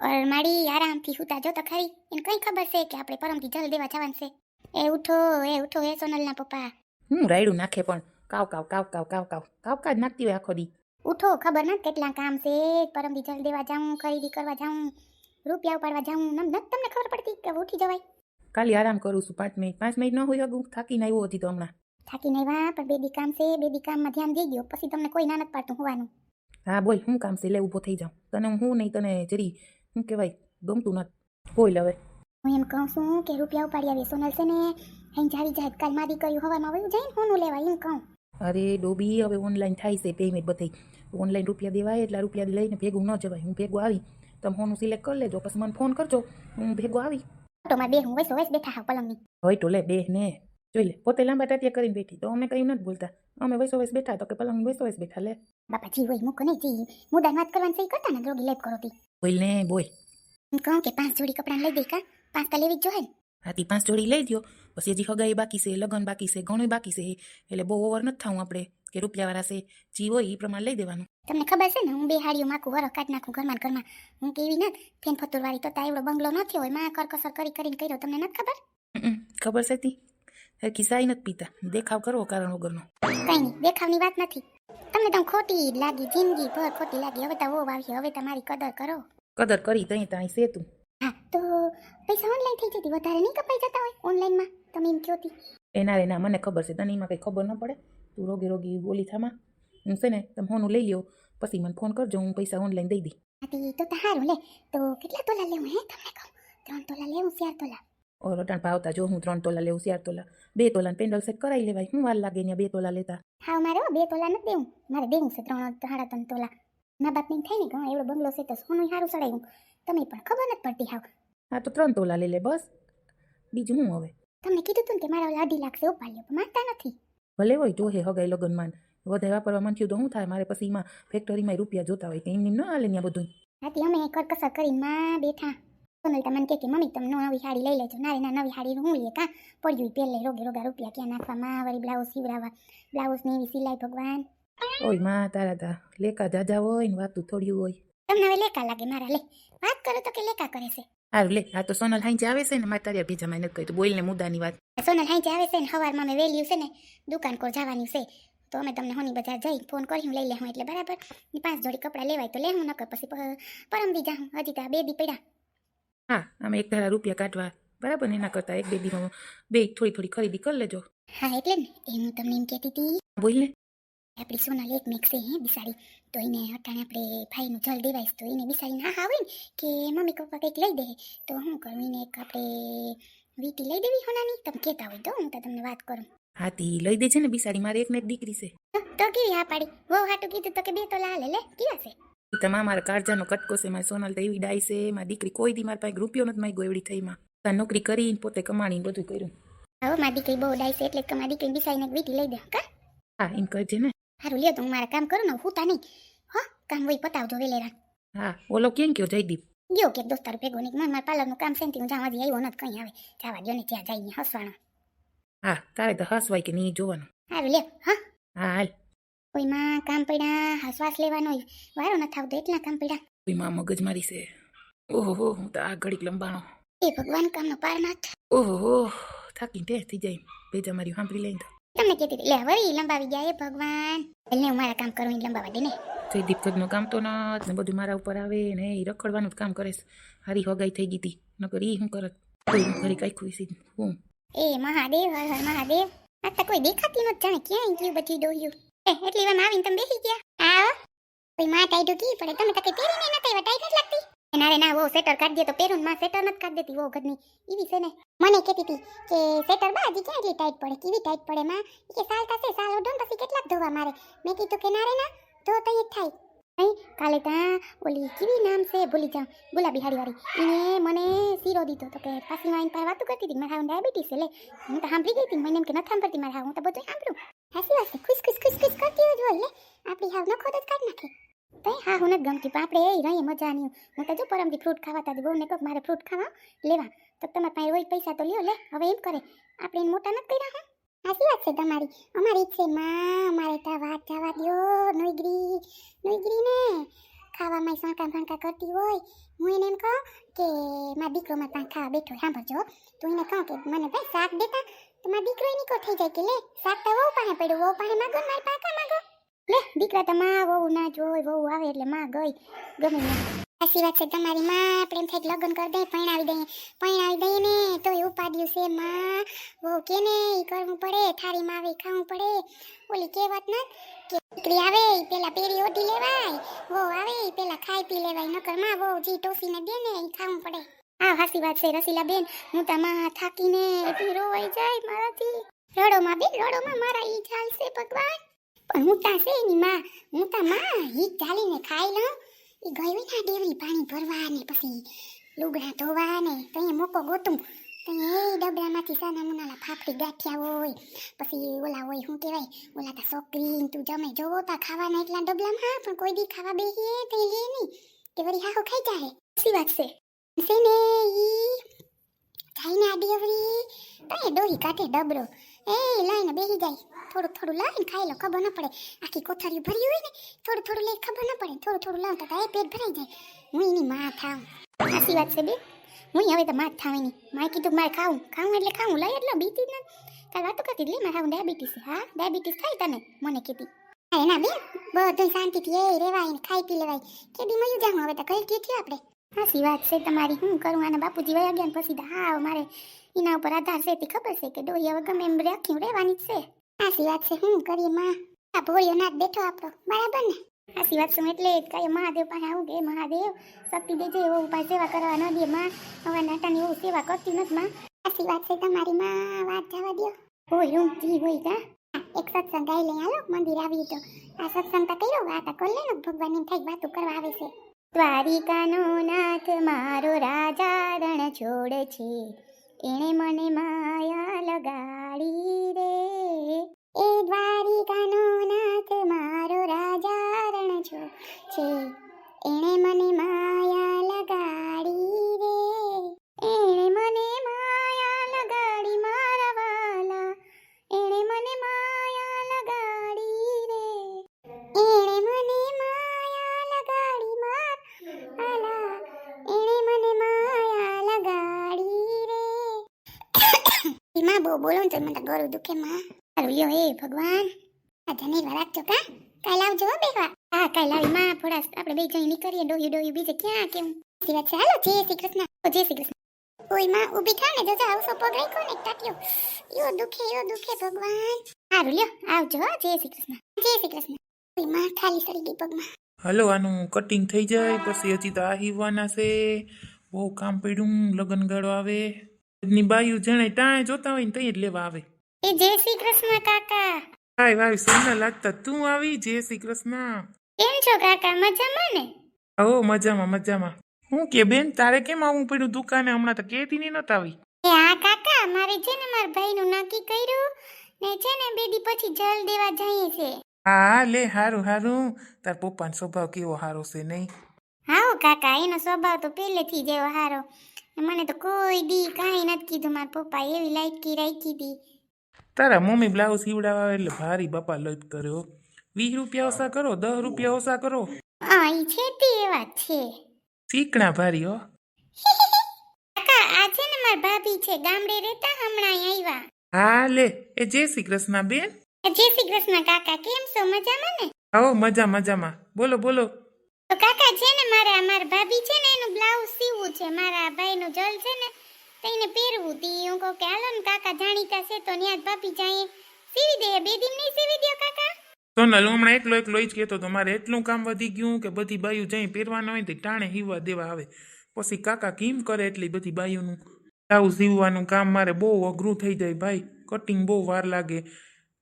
માડી આરામથી સૂતા જો તો ખરી. એને કઈ ખબર છે કે આપણે પરમથી જલ દેવા જવાનું છે? એ ઉઠો એ ઉઠો એ સોનલના પપ્પા. હું રાયડું નાખે પણ. કાવ કાવ કાવ કાવ કાવ કાવ. કાવ કાવ નાખતી હોય આખો દી. ઉઠો ખબર નથી કેટલા કામ છે. પરમથી જલ દેવા જાઉં ખરીદી કરવા જાઉં રૂપિયા ઉપાડવા જાઉં. નમ નથી તમને ખબર પડતી કે ઉઠી જવાય? ખાલી આરામ કરું છું પાંચ મિનિટ. પાંચ મિનિટ ન હોય હગું. થાકીને આવ્યો હતી તો હમણાં. થાકી નહીં વા પણ બેબી કામ છે. બેબી કામમાં ધ્યાન દઈ ગયો. પછી તમને કોઈ ના નથી પાડતું હોવાનું. હા બોલ શું કામ છે? લે ઊભો થઈ જાઉં. તને હું નહીં તને જરી શું કહેવાય ગમતું નથી. કોઈ હવે હું એમ કહું છું કે રૂપિયા ઉપાડી આવી. સોનલ છે ને અહીં જાવી જાય કાલ મારી કર્યું હવામાં વયું જાય ને હું લેવા એમ કહું. અરે ડોબી હવે ઓનલાઈન થાય છે પેમેન્ટ બધી. ઓનલાઈન રૂપિયા દેવાય એટલા રૂપિયા લઈને ભેગું ન જવાય. હું ભેગું આવી તમે હોનું સિલેક્ટ કરી લેજો પછી મને ફોન કરજો હું ભેગું આવી. ઓટોમાં બે હું વૈસો વૈસ બેઠા હા પલંગની. હોય તો લે બે ને. જોઈ લે પોતે લાંબા ટાટિયા કરીને બેઠી તો અમે કંઈ નથી બોલતા. અમે વૈસો વૈસ બેઠા તો કે પલંગ વૈસો વૈસ બેઠા લે બાપા જી હોય મૂકો નહીં જી મુદાની વાત કરવાની સહી કરતા ને રોગી લેપ કરો તી બોલ ને બોલ હું કહું કે પાંચ જોડી કપડાં લઈ દઈ કા પાંચ તો લેવી જ જોઈએ હાથી પાંચ જોડી લઈ દો પછી હજી હગાઈ બાકી છે લગ્ન બાકી છે ઘણું બાકી છે એટલે બહુ ઓવર નથી થવું આપણે કે રૂપિયાવાળા છે જી હોય એ પ્રમાણે લઈ દેવાનું તમને ખબર છે ને હું બે હાડીઓ માકું વરો કાઢ નાખું ઘરમાં ઘરમાં હું કેવી ના ફેન ફતુર વાળી તો તા એવડો બંગલો ન થયો હોયમાં કરકસર કરી કરીને કર્યો તમને નથી ખબર ખબર છે તી એ કિસ્સાઈ નથી પીતા. દેખાવ કરવો કારણ વગરનો. કઈ નહીં દેખાવની વાત નથી. તમને તો ખોટી લાગી જિંદગી ભર ખોટી લાગી. હવે તો વો આવી હવે તમારી કદર કરો. કદર કરી તઈ તઈ છે તું હા તો પૈસા ઓનલાઈન થઈ જતી વધારે નહીં કપાઈ જતા હોય ઓનલાઈનમાં તમે એમ કહો તી. એના રે મને ખબર છે તને એમાં કંઈ ખબર ન પડે? તું રોગી રોગી બોલી થામાં. હું છે ને તમે હોનું લઈ લ્યો પછી મને ફોન કરજો હું પૈસા ઓનલાઈન દઈ દઈ. તો હારું લે. તો કેટલા તોલા લેવું હે? તમને કહું. ત્રણ તોલા લેવું ચાર તોલા. ઓર અટાણ ભાવતા જો હું ત્રણ તોલા લેવું ચાર તોલા બે તોલા પેન્ડલ સેટ કરાવી લેવાય હું વાર લાગે ને બે તોલા લેતા હા મારે બે તોલા નથી દેવું મારે દેવું છે ત્રણ સાડા ત્રણ તોલા મા બાપને થાય ને ઘણો એવડો બંગલો છે તો સોનું સારું ચડાવ્યું તમે પણ ખબર નથી પડતી હાવ હા તો ત્રણ તોલા લઈ લે બસ બીજું હું હવે તમને કીધું તું કે મારા લાડી લાગશે ઉપાડ્યો પણ માનતા નથી ભલે હોય જોહે હગાઈ લગનમાં વધારે વાપરવા મન થયું તો હું થાય મારે પછી એમાં ફેક્ટરીમાં રૂપિયા જોતા હોય તો એમની ન હાલે ને બધું હાથી અમે કરકસર કરીને માં બેઠા સોનલ તમને કે કે મમ્મી તમે નવી સાડી લઈ લેજો નારે ના નવી સાડી હું લે કા પડ્યું પહેલે રોગે રોગા રૂપિયા ક્યાં નાખવામાં વળી બ્લાઉઝ સીવડાવવા બ્લાઉઝની એવી સિલાઈ ભગવાન ઓયમાં તારા તા લેકા જાજા હોય ને વાતું થોડ્યું હોય તમને હવે લેકા લાગે મારા લે વાત કરો તો કે લેકા કરે છે હારું લે આ તો સોનલ હાઈ આવે છે ને મારે તારે બીજામાં નથી કહ્યું બોલ ને મુદ્દાની વાત સોનલ હાઈ આવે છે ને સવારમાં મેં વેલ્યું છે ને દુકાન કોર જવાની છે તો અમે તમને હોની બજાર જઈ ફોન કરી લઈ લેવું એટલે બરાબર ને પાંચ જોડી કપડાં લેવાય તો લેવું નકર પછી પ- પરમ દી જાઉં હજી તો આ બે દી પડ્યા હા અમે એક ધારા રૂપિયા કાઢવા. બરાબર ને? એના કરતાં એક બે દીમાં બે થોડી થોડી ખરીદી કરી લેજો. હા એટલે ને? એ હું તમને એમ કહેતી હતી. બોલ ને. આપણી સોનલ એક મેક છે હે બિસાડી. તો એને અટાણે આપણે ભાઈનું જલ દેવાઈશ તો એને બિસાડી ના આવે ને કે મમ્મી પપ્પા કંઈક લઈ દે. તો હું કરું એને એક આપણે વીટી લઈ દેવી હોનાની તમે કહેતા હોય તો હું તો તમને વાત કરું. હાથી લઈ દેજે ને બિસાડી મારે એક ને એક દીકરી છે. તો તો કેવી હા પાડી? વહુ હાટું કીધું તો કે બે તો લાલે લે કેવા છે? ઈ મારા કાળજાનો કટકો છે મારી સોનલ તો એવી ડાય છે મારી દીકરી કોઈ દી મારા પાસે રૂપિયો નથી મારી ગોયવડી થઈ માં નોકરી કરીને પોતે કમાણીને બધું કર્યું હવે મારી દીકરી બહુ ડાય છે એટલે કે મારી દીકરી બિસાઈને વીટી લઈ દે કા હા એમ કરજે ને સારું લ્યો તો હું મારા કામ કરું ને હુતા નહીં હો કામ હોય પતાવજો વેલેરા હા ઓલો કેમ કયો જયદીપ ગયો કે દોસ્તાર ભેગો નહીં મારા પાર્લરનું કામ છે ને તે હું હજી આવ્યો નથી કંઈ આવે જવા ગયો ને ત્યાં જઈને હસવાના હા તારે તો હસવાય કે નહીં જોવાનું સારું લ્યો હા હા હાલ કોઈમાં કામ પડ્યા હા શ્વાસ લેવાનો વારો નથી આવતો એટલા કામ પડ્યા. કોઈ માં મગજ મારી છે. ઓહો હો હું તો આ ઘડીક લંબાણો. એ ભગવાન કામનો પાર નાથ ઓહો હો થાકીને ટેસ થઈ જાય. ભેજા મારી સાંભળી લઈને તો. તમને કહેતી હતી લે વળી લંબાવી ગયા એ ભગવાન. એટલે હું મારા કામ કરું લંબાવા દે ને. જયદીપ કદનું કામ તો ના ને બધું મારા ઉપર આવે ને એ રખડવાનું જ કામ કરે હારી હગાઈ થઈ ગઈ હતી. નકર ઈ શું કરત? કોઈ કઈ કાંઈ ખુશી હું. એ મહાદેવ હર હર મહાદેવ. આ તો કોઈ દેખાતી નથી જાણે ક્યાં ગયું બધી ડોહ્યું. એટલી વાર આવીને તમે બેસી ગયા? આવો કોઈ માં ટાઈડો કી પડે તમે તો કઈ પહેરીને નતા એવા ટાઈટ જ લાગતી. એ ના વો સેટર કાઢ દે તો પહેરું માં સેટર નથી કાઢ દેતી વો ઘરની. એવી છે ને, મને કહેતી હતી કે સેટર બા, હજી ક્યાં એટલી ટાઈટ પડે, કેવી ટાઈટ પડે માં? કે સાલ થશે, સાલ ઓઢો પછી કેટલાક ધોવા મારે. મેં કીધું કે ના રે ના, ધો તો એ થાય. અહીં કાલે ત્યાં ઓલી કેવી નામ છે, ભૂલી જાઉં, ગુલાબી હાડી વાળી એને મને શીરો દીધો તો કે પાછી વાઈન પાસે વાતું કરતી હતી, મારા ડાયાબિટીસ છે, લે. હું તો સાંભળી ગઈ હતી મને એમ કે નથી સાંભળતી મારા હું તો બધું સાંભળું. હાસી વાસે, ખુશ ખુશ ખુશ ખુશ કરતી જ હોય આપણી હાવ નખો જ કાઢ નાખે. તો હા, હું નથી ગમતી, પણ આપણે એ રહીએ મજા નહીં હું તો જો પરમથી ફ્રૂટ ખાવા તા બહુ ને કહું મારે ફ્રૂટ ખાવા લેવા. તો તમારે પાસે હોય પૈસા તો લ્યો, લે, હવે એમ કરે. આપણે એને મોટા નથી કર્યા, હા. સાચી વાત છે તમારી. અમારી છે માં, અમારે ત્યાં વાત જવા દ્યો, નોઈગરી નોઈગરી ને ખાવામાં સાંકા ભાંકા કરતી હોય. હું એને એમ કહું કે, મારા દીકરો મારા ખાવા બેઠો સાંભળજો. તો એને કહું કે, મને ભાઈ શાક દેતા તો મારા દીકરો એની થઈ જાય કે લે? શાક તો વહુ પાસે પડ્યું, વહુ પાસે માગો મારી પાસે માગો. લે, દીકરા તો માં વહુ ના જોય વહુ આવે એટલે માં ગઈ. ગમે ને સાચી વાત છે, તમારી માં આપણે એમ થાય લગ્ન કરી દઈએ પરણાવી દઈએ પરણાવી દઈએ ને, તોય ઉપાડ્યું છે માં. વહુ કે ને એ કરવું પડે થાળીમાં આવે ખાવું પડે. ઓલી કહેવત ન કે દીકરી આવે પેલા પેરી ઓઢી લેવાય. વહુ આવે પેલા ખાઈ પી લેવાય, નકરમાં વહુ જી ટોસીને દે ને એ ખાવું પડે. હા, હાસી વાત છે. રસીલા બેન હું તમા થાકીને એટલી રોવાઈ જાય મારાથી. રડોમાં બેન, રડોમાં મારા ઈ ચાલશે ભગવાન. પણ હું તા છે ની માં. હું તા માં ઈ ચાલીને ખાઈ લઉં. ઈ ગયું ના ડેવરી પાણી ભરવા ને પછી લુગડા ધોવા ને તો મોકો ગોતું. તો એ ડબડામાંથી સાના મુનાલા ફાફડી ગાંઠિયા હોય, પછી ઓલા હોય, શું કહેવાય, ઓલા તા છોકરી તું જમે, જોવો તા ખાવાના એટલા ડબલામાં, પણ કોઈ દી ખાવા બેહીએ તો લે નહીં. કે વળી હાહો ખાઈ જાય સી વાત છે. છે ને ઈ જાઈને આ ડેવરી તો એ ડોહી કાઢે ડબરો. એ લઈને બેસી જાય. થોડું થોડું લાવીને ખાઈ લો, ખબર ન પડે. આખી કોથળીઓ ભરી હોય ને, થોડું થોડું લઈ ખબર ન પડે. થોડું થોડું લાવ તો એ પેટ ભરાઈ જાય. હું એની માં થાવ. સાચી વાત છે બે હું હવે તો માં જ થાવીની માએ કીધું મારે ખાવું. ખાવું એટલે ખાવું. લઈ એટલે બીતી ને. કાલ વાતો કરતી લે, મારે ડાયાબિટીસ હા ડાયાબિટીસ થાય તને? મને કીધી. એના બે બધું શાંતિથી એ રેવાય ખાઈ પી લેવાય. કેદી મળી જાઉં? હવે તો કઈ ગયું આપણે. સાચી વાત છે તમારી. હું કરું? આના બાપુજી વયા ગયા પછી હા મારે એના ઉપર આધાર છે તે ખબર છે કે ડોહી હવે ગમે એમ રાખ્યું, રહેવાની જ છે. સાચી વાત છે. હું કરીએ માં? આ ભોળિયો નાથ બેઠો આપણો. બરાબર ને? સાચી વાત છું. એટલે જ કાંઈ મહાદેવ પાસે આવું કે મહાદેવ, શક્તિ દેજે એવો ઉપાય સેવા કરવા ન દે માં. હવે નાટાની એવું સેવા કરતી નથી માં. સાચી વાત છે તમારી માં. વાત જવા દો હોય રૂમ જી હોય કા? એક સત્સંગ ગાઈ લઈ હાલો મંદિર આવી તો. આ સત્સંગ તો કર્યો. વાત લે ભગવાન એમ થાય, વાતો કરવા આવે છે. દ્વારિકાનો નાથ મારો રાજા છોડ છે. એણે મને માયા લગાડી રે એ દ્વારિકાનો નાથ મારો રાજા રણ છોડ છે. એણે મને માયા લગાડી બોલો ને તો મને ગળું દુખે માં. સારું લ્યો હે ભગવાન. આ ધનેરવા રાખજો કા. કાલ આવજો હો બેવા હા, કાલ આવી માં થોડા આપણે બે જઈ નીકળીએ ડોયું ડોયું બીજે ક્યાં કેમ સાચી વાત હાલો, જય શ્રી કૃષ્ણ. જય શ્રી કૃષ્ણ. ઓયમાં, ઊભી થા ને જજા આવસો પગ રાખો ને, ટાટ્યો. યો દુખે યો દુખે ભગવાન. સારું લ્યો, આવજો હો, જય શ્રી કૃષ્ણ. જય શ્રી કૃષ્ણ. ઓયમાં, ખાલી સડી ગઈ પગમાં. હલો, આનું કટિંગ થઈ જાય, પછી હજી તો આ હીવવાના છે. બહુ કામ પડ્યું લગ્ન ગાળો આવે. ની બાયું જણે ટાણે જોતા હોય ને ત્યાં જ લેવા આવે. એ જય શ્રી કૃષ્ણ કાકા. હાય વાય સોના લાગતા તું આવી? જય શ્રી કૃષ્ણ. કેમ છો કાકા? મજામાં ને? ઓ મજામાં મજામાં. હું કે બેન તારે કેમ આવું પડ્યું દુકાને? હમણાં તો કેતી ની નતા આવી. એ હા કાકા મારે છે ને મારા ભાઈનું નક્કી કર્યું ને છે ને બેડી પછી જલ દેવા જઈએ છે. હા લે હારું હારું. તાર પપ્પાનો સ્વભાવ કેવો હારો છે નહીં? હાઓ કાકા એનો સ્વભાવ તો પહેલેથી જ એવો હારો. મને તો કોઈ દી કાંઈ નથી કીધું. મારા પપ્પા એવી લાઈકી રાખી દી. તારા મમ્મી બ્લાઉઝ સીવડાવવા આવે એટલે ભારી બાપા લઈ કર્યો વીસ રૂપિયા ઓછા કરો દસ રૂપિયા ઓછા કરો. હા એ છે તે એવા છે. ચીકણા ભારી હો. કાકા આ છે ને મારા ભાભી છે ગામડે રહેતા હમણાં આવ્યા. હા લે એ જય શ્રી કૃષ્ણ બેન. જય શ્રી કૃષ્ણ કાકા કેમ છો? મજામાં ને? આવો મજા મજામાં. બોલો બોલો. તો કાકા છે ને મારા મારા ભાભી છે ને એનું બ્લાઉઝ સીવવું છે. મારા ભાઈનું જલ છે ને તો એને પહેરવું. તી હું કહું કે હાલો ને કાકા જાણીતા છે તો ન્યા જ ભાભી જાય સીવી દે બે દિન નહીં સીવી દો કાકા? સોનલ હમણાં એકલો એકલો જ કહેતો તો મારે એટલું કામ વધી ગયું કે બધી બાયું જઈ પહેરવાના હોય તો તે ટાણે હીવા દેવા આવે. પછી કાકા કેમ કરે એટલી બધી બાયુનું બ્લાઉઝ સીવવાનું કામ મારે બહુ અઘરું થઈ જાય ભાઈ. કટિંગ બહુ વાર લાગે.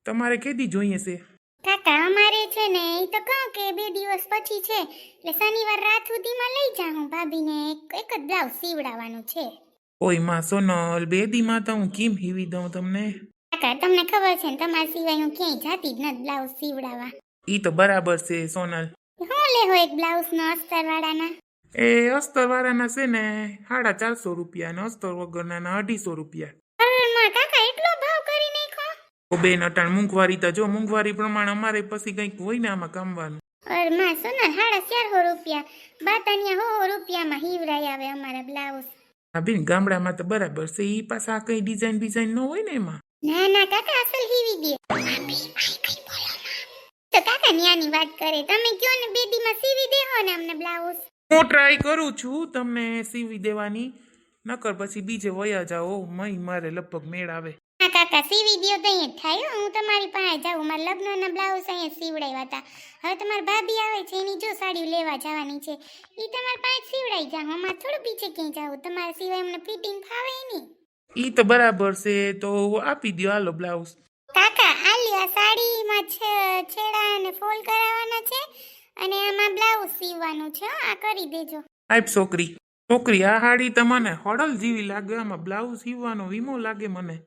તમારે કેદી જોઈએ છે? કાકા અમારે છે ને એ તો કહું કે બે દિવસ પછી છે. એટલે શનિવાર રાત સુધીમાં લઈ જાઉં ભાભીને એક જ બ્લાઉઝ સીવડાવવાનું છે. ઓયમાં સોનલ બેદીમાં તો હું કેમ હીવી દઉં તમને? કાકા તમને ખબર છે ને તમારા સિવાય હું ક્યાંય જાતી જ નથી બ્લાઉઝ સીવડાવવા. ઈ તો બરાબર છે સોનલ. હું લેવો એક બ્લાઉઝનો અસ્તરવાળાના? એ અસ્તરવાળાના છે ને સાડા ચારસો રૂપિયા ને અસ્તર વગરના અઢીસો રૂપિયા અરે કાકા એટલો ભાવ કરી નાખો ઓ બેન અટાણ મોંઘવારી તો જો મોંઘવારી પ્રમાણે અમારે પછી કંઈક હોય ને આમાં કામવાનું. અરમાં સોના સાડા ચારસો રૂપિયા. બાતાનિયા હો રૂપિયામાં હીવરાઈ આવે અમારા બ્લાઉઝ. હા બેન ગામડામાં તો બરાબર છે. ઈ પાછા કઈ ડિઝાઇન બિઝાઇન ન હોય ને એમાં? ના ના કાકા અસલ હીવી દે. તો કાકા ન્યાની વાત કરે. તમે કયો ને બેદીમાં સીવી દેહો ને અમને બ્લાઉઝ? હું ટ્રાય કરું છું તમને સીવી દેવાની. નકર પછી બીજે વયા જાઓ. મય મારે લગભગ મેળ આવે. હા કાકા સીવી દ્યો તો અહીંયા થાય હું. તમારી પાસે જાઉં. મારા લગ્નના બ્લાઉઝ અહીંયા સીવડાવ્યા હતા. હવે તમારી ભાભી આવે છે એની જો સાડી લેવા જવાની છે. એ તમારી પાસે સીવડાઈ જાઉં. અમારે થોડું બીજે ક્યાંય જાવું તમારા સિવાય અમને ફિટિંગ ફાવે નહીં. ઈ તો બરાબર છે તો આપી દ્યો હાલો બ્લાઉઝ કાકા આ લ્યો સાડીમાં છે- છેડા અને ફોલ કરાવવાના છે અને આમાં બ્લાઉઝ સીવવાનું છે. આ કરી દેજો. આપ છોકરી. છોકરી આ સાડી તમને હળલ જેવી લાગે. આમાં બ્લાઉઝ સીવવાનો વીમો લાગે મને.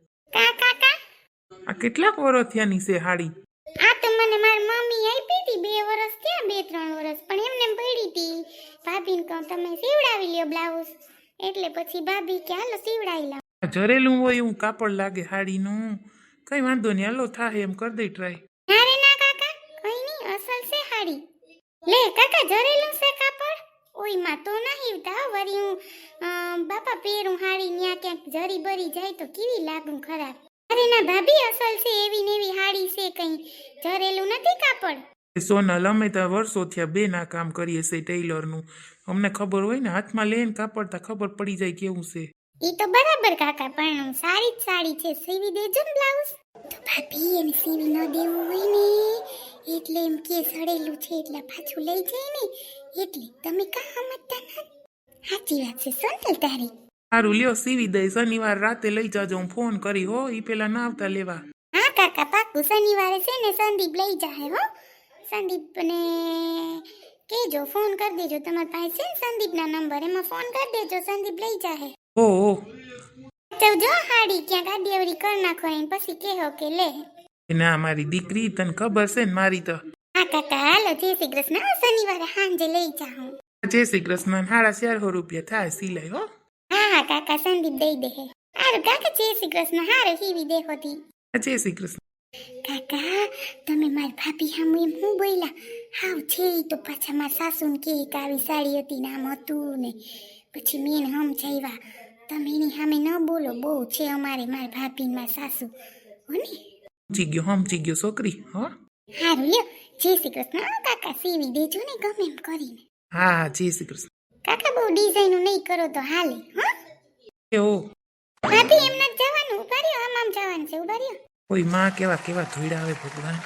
આ કેટલાક વર્ષ થયાની છે હાડી? આ તો મને મારી મમ્મી આપી હતી બે વર્ષ થયા બે ત્રણ વર્ષ પણ એમને પડી હતી ભાભીને કહું તમે સીવડાવી લ્યો બ્લાઉઝ. એટલે પછી ભાભી કે હાલો સીવડાવી લાવ. જરેલું હોય એવું કાપડ લાગે હાડીનું. કઈ વાંધો નહીં હાલો થાય એમ કરી દઈ ટ્રાય અરે ના કાકા કઈ નહીં અસલ છે હાડી. લે કાકા જરેલું છે કાપડ? ઓયમાં તો ના હીવતા વરી હું બાપા પહેરું હાડી ન્યા ક્યાંક જરી બરી જાય તો કેવી લાગું ખરાબ અરે ના ભાભી અસલ છે એવી ને એવી હાડી છે કઈ. જરેલું નથી કાપડ? સોનલ અમે તો વર્ષો થયા બે ના કામ કરીએ છે ટેલરનું. અમને ખબર હોય ને હાથમાં લઈને કાપડતા ખબર પડી જાય કેવું છે. ઈ તો બરાબર કાકા પણ સારી જ સાડી છે. સીવી દેજો ને બ્લાઉઝ. તો ભાભી એને સીવી ન દેવું હોય ને એટલે એમ કે સડેલું છે એટલે પાછું લઈ જાય ને. એટલે તમે કાં સમજતા નથી સાચી વાત છે સોનલ તારી. સારું લ્યો સીવી દઈ શનિવાર રાતે લઈ જાજો. હું ફોન કરી હો ઈ પેલા ના આવતા લેવા. હા કાકા પાકું શનિવારે છે ને સંદીપ લઈ જાહે હો. સંદીપ ને કેજો ફોન કરી દેજો. તમારી પાસે છે ને સંદીપના નંબર? એમાં ફોન કરી દેજો સંદીપ લઈ જાહે. ઓ ઓ જો હાડી. ક્યાં ગાડી અવરી કરી નાખો એમ પછી કહો કે લે. ના મારી દીકરી તને ખબર છે ને મારી તો? હા કાકા હાલો જય શ્રી કૃષ્ણ. શનિવારે સાંજે લઈ જાઉં. જય શ્રી કૃષ્ણ. સાડા ચારસો રૂપિયા થાય સિલાઈ હો. હા કાકા સંદીપ દઈ દે હારું કાકા જય શ્રી કૃષ્ણ હારું હીવી દેખો તી જય શ્રી કૃષ્ણ. કાકા તમે મારી ભાભી સામુ એમ હું બોલ્યા? હાવ છે તો પાછા મારા સાસુને કે કે આવી સાડી હતી ને આમ હતું ને. પછી મેં એને સમજાવ્યા. તમે એની સામે ન બોલો બહુ છે અમારે મારી ભાભી મારા સાસુ. હો ને સમજી ગયો સમજી ગયો છોકરી હો. હારું લ્યો જય શ્રી કૃષ્ણ. કાકા સીવી દેજો ને ગમે એમ કરીને. હા જય શ્રી કૃષ્ણ. કાકા બહુ ડિઝાઇન નહીં કરો તો હાલે હા. એ ઓ એમને એમ જવાનું. ઊભા રહ્યો આમ આમ જવાનું છે. ઊભા રહ્યો. કોઈ માં કેવા કેવા ધોઈડા આવે ભગવાન.